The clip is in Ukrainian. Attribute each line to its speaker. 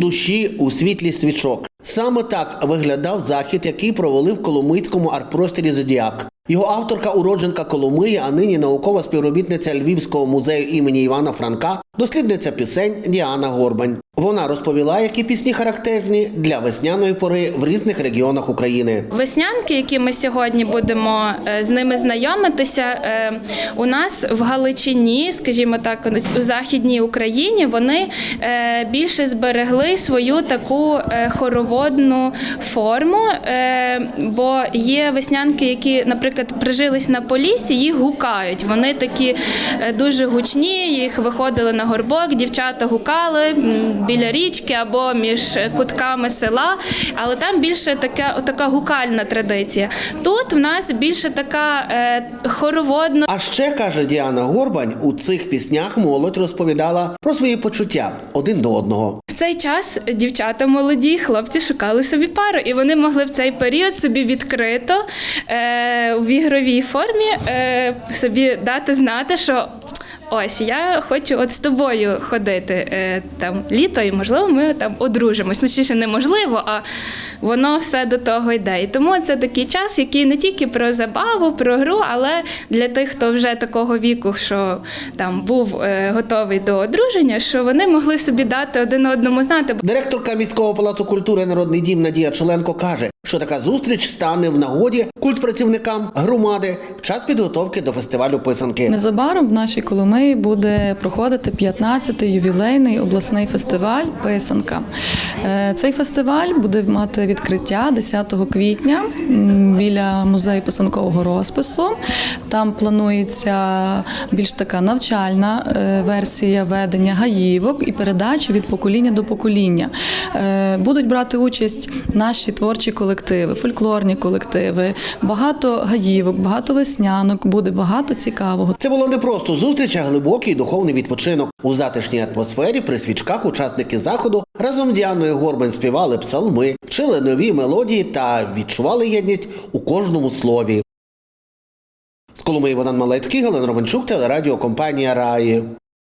Speaker 1: душі у світлі свічок. Саме так виглядав захід, який провели в Коломийському арт-просторі Зодіак. Його авторка, уродженка Коломиї, а нині наукова співробітниця Львівського музею імені Івана Франка, дослідниця пісень Діана Горбань. Вона розповіла, які пісні характерні для весняної пори в різних регіонах України.
Speaker 2: Веснянки, які ми сьогодні будемо е, з ними знайомитися, е, у нас в Галичині, скажімо так, у західній Україні, вони е, більше зберегли свою таку хороводну форму, бо є веснянки, які, наприклад, прижились на полісі, їх гукають. Вони такі дуже гучні, їх виходили на горбок, дівчата гукали біля річки або між кутками села, але там більше така, така гукальна традиція. Тут в нас більше така е, хороводна.
Speaker 1: А ще каже Діана Горбань, у цих піснях молодь розповідала про свої почуття один до одного.
Speaker 2: В цей час дівчата молоді, хлопці шукали собі пару, і вони могли в цей період собі відкрито е, в ігровій формі е, собі дати знати, що. Ось я хочу от з тобою ходити е, там літо, і можливо, ми там одружимось. Ну, ще неможливо, а воно все до того йде. І тому це такий час, який не тільки про забаву, про гру, але для тих, хто вже такого віку, що там був е, готовий до одруження, що вони могли собі дати один одному знати.
Speaker 1: Директорка міського палацу культури Народний дім Надія Челенко каже, що така зустріч стане в нагоді культпрацівникам громади в час підготовки до фестивалю писанки.
Speaker 3: Незабаром в нашій Коломиї буде проходити 15-й ювілейний обласний фестиваль Писанка. Е, Цей фестиваль буде мати відкриття 10 квітня біля музею писанкового розпису. Там планується більш така навчальна е, версія ведення гаївок і передачі від покоління до покоління. Е, Будуть брати участь наші творчі колективи, фольклорні колективи, багато гаївок, багато веснянок, буде багато цікавого.
Speaker 1: Це було не просто зустріч, а глибокий духовний відпочинок. У затишній атмосфері при свічках учасники заходу разом з Діаною Горбань співали псалми, вчили нові мелодії та відчували єдність у кожному слові. З Коломиї Богдан Малецький, Галина Романчук, телерадіокомпанія Раї.